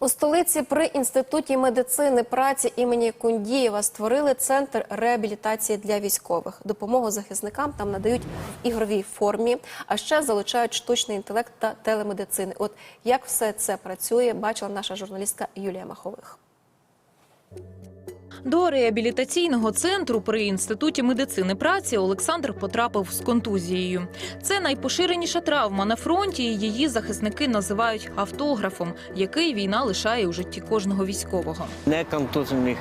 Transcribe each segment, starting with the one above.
У столиці при інституті медицини праці імені Кундієва створили центр реабілітації для військових. Допомогу захисникам там надають в ігровій формі, а ще залучають штучний інтелект та телемедицини. От як все це працює, бачила наша журналістка Юлія Махових. До реабілітаційного центру при інституті медицини праці Олександр потрапив з контузією. Це найпоширеніша травма на фронті. і Її захисники називають автографом, який війна лишає у житті кожного військового. Неконтужених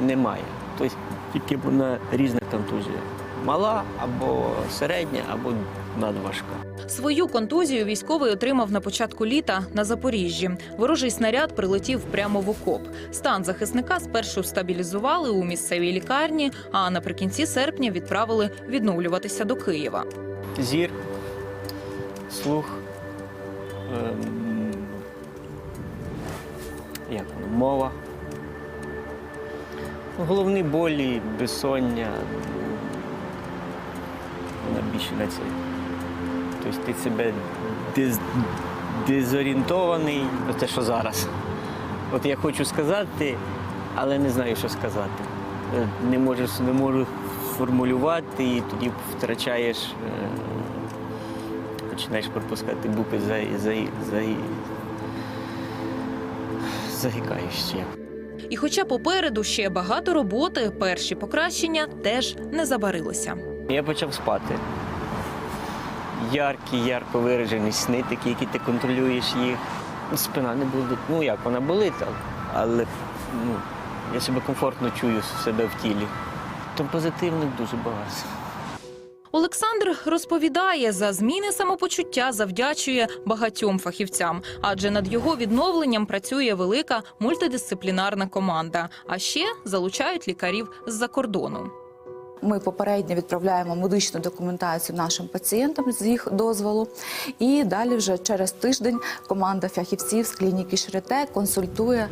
немає. Тобто тільки вона різна контузія. Мала або середня, або надважка. Свою контузію військовий отримав на початку літа на Запоріжжі. Ворожий снаряд прилетів прямо в окоп. Стан захисника спершу стабілізували у місцевій лікарні, а наприкінці серпня відправили відновлюватися до Києва. Зір, слух, ем, як воно, мова. Головні болі, безсоння. Вона більше на це. Тобто ти себе дез, дезорієнтований, те, що зараз. От я хочу сказати, але не знаю, що сказати. Е, Не можу, не можу сформулювати, і тоді втрачаєш, е, починаєш пропускати букви за, за, за, загикаєшся. І хоча попереду ще багато роботи, перші покращення теж не забарилися. Я почав спати. Яркі, ярко виражені сни, такі, які ти контролюєш їх. Спина не болить. Ну як, вона болить, але- ну, я себе комфортно чую себе в тілі. То позитивних дуже багато. Олександр розповідає, за зміни самопочуття завдячує багатьом фахівцям, адже над його відновленням працює велика мультидисциплінарна команда. А ще залучають лікарів з-за кордону. Ми попередньо відправляємо медичну документацію нашим пацієнтам з їх дозволу. І далі, вже через тиждень, команда фахівців з клініки Шрете консультує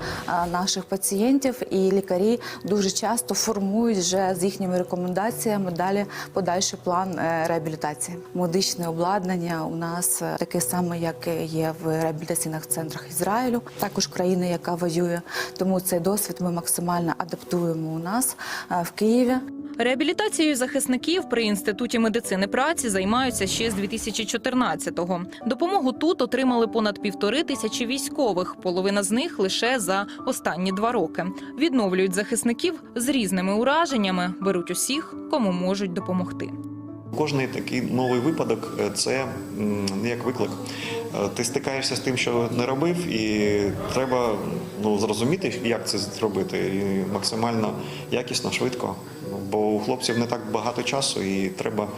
наших пацієнтів, і лікарі дуже часто формують вже з їхніми рекомендаціями далі подальший план е, реабілітації. Медичне обладнання у нас е, таке саме, як є в реабілітаційних центрах Ізраїлю, також країни, яка воює. Тому цей досвід ми максимально адаптуємо у нас е, в Києві. Реабілітацією захисників при інституті медицини праці займаються ще з 2014-го. Допомогу тут отримали понад півтори тисячі військових. Половина з них лише за останні два роки. Відновлюють захисників з різними ураженнями, беруть усіх, кому можуть допомогти. Кожний такий новий випадок е, це як виклик. Е, Ти стикаєшся з тим, що не робив, і треба ну, зрозуміти, як це зробити, і максимально якісно, швидко. Бо у хлопців не так багато часу, і треба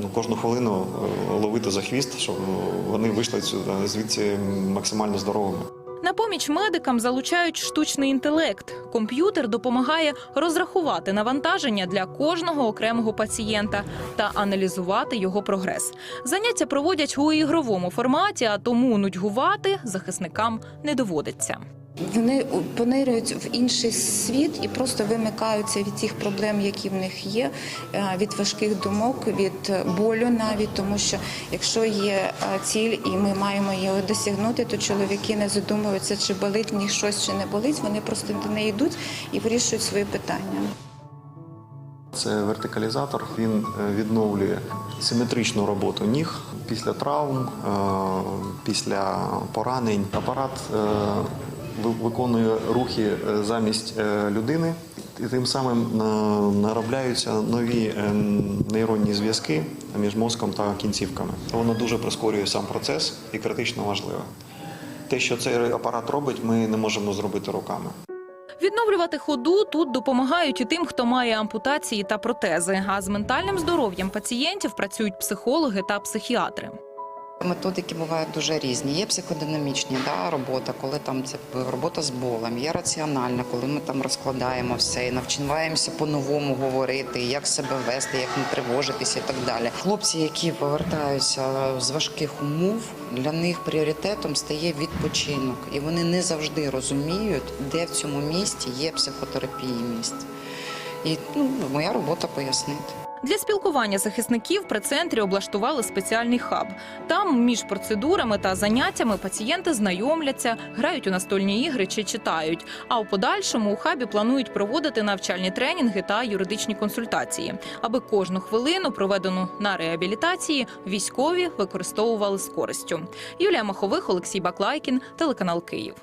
ну, кожну хвилину е, ловити за хвіст, щоб вони вийшли звідси максимально здоровими. На поміч медикам залучають штучний інтелект. Комп'ютер допомагає розрахувати навантаження для кожного окремого пацієнта та аналізувати його прогрес. Заняття проводять у ігровому форматі, а тому нудьгувати захисникам не доводиться. Вони понирюють в інший світ і просто вимикаються від тих проблем, які в них є, е, від важких думок, від болю навіть, тому що якщо є е, ціль і ми маємо її досягнути, то чоловіки не задумуються, чи болить в них щось, чи не болить. Вони просто до неї йдуть і вирішують свої питання. Це вертикалізатор. Він е, відновлює симетричну роботу ніг після травм, е, після поранень. Апарат е, виконує рухи е, замість е, людини. І тим самим е, наробляються нові нейронні зв'язки між мозком та кінцівками. Воно дуже прискорює сам процес і критично важливе. Те, що цей апарат робить, ми не можемо зробити руками. Відновлювати ходу тут допомагають і тим, хто має ампутації та протези. А з ментальним здоров'ям пацієнтів працюють психологи та психіатри. Методики бувають дуже різні. Є психодинамічні да, робота, коли там це робота з болем, є раціональна, коли ми там розкладаємо все і навчаємося по-новому говорити, як себе вести, як не тривожитися і так далі. Хлопці, які повертаються з важких умов, для них пріоритетом стає відпочинок, і вони не завжди розуміють, де в цьому місті є психотерапії місць. І ну, моя робота пояснити. Для спілкування захисників при центрі облаштували спеціальний хаб. Там між процедурами та заняттями пацієнти знайомляться, грають у настольні ігри чи читають. А у подальшому у хабі планують проводити навчальні тренінги та юридичні консультації, аби кожну хвилину, проведену на реабілітації, військові використовували з користю. Юлія Махових, Олексій Баклайкін, телеканал Київ.